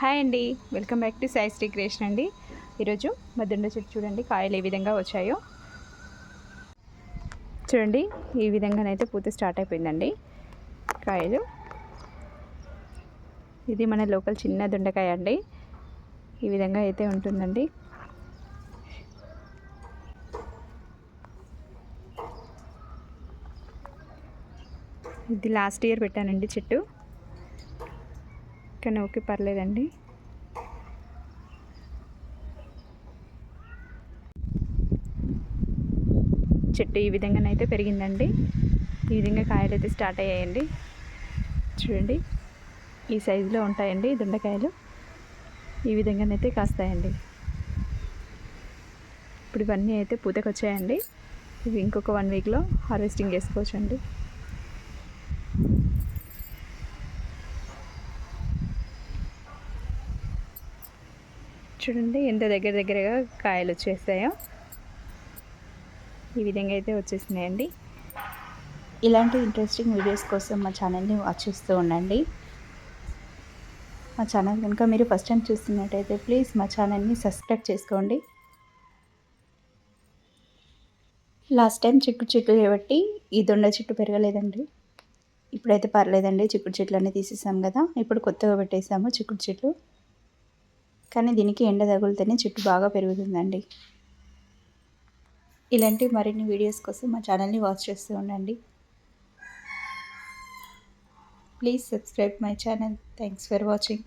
Hi అండి. Welcome back to Sai Sri creation అండి. ఈరోజు మద్దుండ చెట్టు చూడండి కాయలు ఏ విధంగా వచ్చాయో. చూడండి ఈ విధంగానైతే పూత స్టార్ట్ అయిపోయిందండి కాయలు. ఇది మన లోకల్ చిన్న దొండకాయ అండి. ఈ విధంగా అయితే ఉంటుందండి. ఇది లాస్ట్ ఇయర్ పెట్టానండి చెట్టు. కానీ ఓకే పర్లేదండి. చెట్టు ఈ విధంగానైతే పెరిగిందండి. ఈ విధంగా కాయలు అయితే స్టార్ట్ అయ్యాయండి. చూడండి ఈ సైజులో ఉంటాయండి దొండకాయలు. ఈ విధంగానైతే కాస్తాయండి. ఇప్పుడు ఇవన్నీ అయితే పూతకు వచ్చాయండి ఇవి ఇంకొక వన్ వీక్లో హార్వెస్టింగ్ చేసుకోవచ్చండి. చూడండి ఎంత దగ్గర దగ్గరగా కాయలు వచ్చేస్తాయో ఈ విధంగా అయితే వచ్చేసినాయండి. ఇలాంటి ఇంట్రెస్టింగ్ వీడియోస్ కోసం మా ఛానల్ని వాచ్ చేస్తూ ఉండండి. మా ఛానల్ కనుక మీరు ఫస్ట్ టైం చూస్తున్నట్టయితే ప్లీజ్ మా ఛానల్ని సబ్స్క్రైబ్ చేసుకోండి. లాస్ట్ టైం చిక్కుడు చెట్లు కాబట్టి ఈ దొండ చెట్టు పెరగలేదండి. ఇప్పుడైతే పర్లేదండి చిక్కుడు చెట్లు అన్నీ తీసేసాం కదా. ఇప్పుడు కొత్తగా పెట్టేసాము చిక్కుడు చెట్లు. కానీ దీనికి ఎండ తగులితేనే చెట్టు బాగా పెరుగుతుందండి. ఇలాంటి మరిన్ని వీడియోస్ కోసం మా ఛానల్ని వాచ్ చేస్తూ ఉండండి. Please subscribe my channel. Thanks for watching.